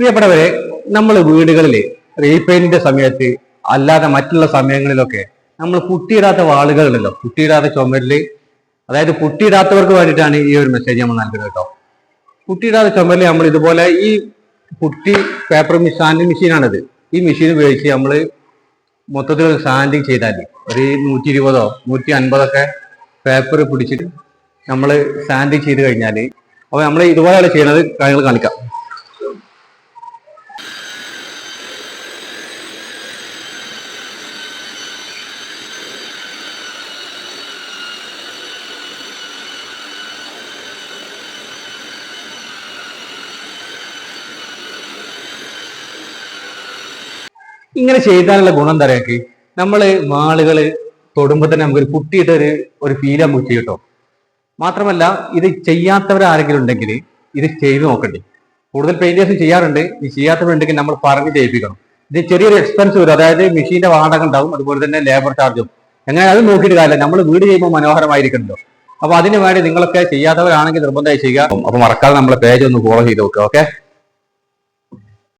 പ്രിയപ്പെട്ടവരെ നമ്മൾ വീടുകളിൽ റീപെയിന്റിന്റെ സമയത്ത് അല്ലാതെ മറ്റുള്ള സമയങ്ങളിലൊക്കെ നമ്മൾ പുട്ടിയിടാത്ത വാളുകളുണ്ടല്ലോ. പുട്ടിയിടാത്ത ചുമരിൽ അതായത് പുട്ടിയിടാത്തവർക്ക് വേണ്ടിയിട്ടാണ് ഈ ഒരു മെസ്സേജ് നമ്മൾ നൽകുന്നത് കേട്ടോ. പുട്ടിയിടാത്ത ചുമരിൽ നമ്മൾ ഇതുപോലെ ഈ പുട്ടി പേപ്പർ സാൻഡിങ് മെഷീനാണിത് ഈ മെഷീൻ ഉപയോഗിച്ച് നമ്മൾ മൊത്തത്തിൽ സാൻഡിങ് ചെയ്താൽ ഒരു നൂറ്റി ഇരുപതോ നൂറ്റി അൻപതൊക്കെ പേപ്പർ പിടിച്ചിട്ട് നമ്മൾ സാൻഡിങ് ചെയ്ത് കഴിഞ്ഞാൽ അപ്പോൾ നമ്മൾ ഇതുപോലെയാണ് ചെയ്യുന്നത് കാര്യങ്ങൾ കാണിക്കാം. ഇങ്ങനെ ചെയ്താലുള്ള ഗുണം എന്താ പറയുക നമ്മൾ മാളുകൾ തൊടുമ്പോ തന്നെ നമുക്കൊരു കുട്ടിയിട്ട് ഒരു ഒരു ഫീൽ നമുക്ക് ചെയ്യും കേട്ടോ. മാത്രമല്ല ഇത് ചെയ്യാത്തവരാരെങ്കിലും ഉണ്ടെങ്കിൽ ഇത് ചെയ്ത് നോക്കണ്ടേ. കൂടുതൽ പെയിന്റേഴ്സ് ചെയ്യാറുണ്ട്. ഇത് ചെയ്യാത്തവരുണ്ടെങ്കിൽ നമ്മൾ പറഞ്ഞ് ചെയ്യിപ്പിക്കണം. ഇത് ചെറിയൊരു എക്സ്പെൻസ് വരും. അതായത് മെഷീന്റെ വാടക ഉണ്ടാവും. അതുപോലെ തന്നെ ലേബർ ചാർജും എങ്ങനെ അത് നോക്കിയിട്ട് കാര്യമില്ല. നമ്മൾ വീട് ചെയ്യുമ്പോൾ മനോഹരമായിരിക്കണല്ലോ അപ്പൊ അതിനു വേണ്ടി നിങ്ങളൊക്കെ ചെയ്യാത്തവരാണെങ്കിൽ നിർബന്ധമായി ചെയ്യുക. അപ്പൊ മറക്കാതെ നമ്മളെ പേജ് ഒന്ന് ഫോളോ ചെയ്ത് നോക്കുക ഓക്കെ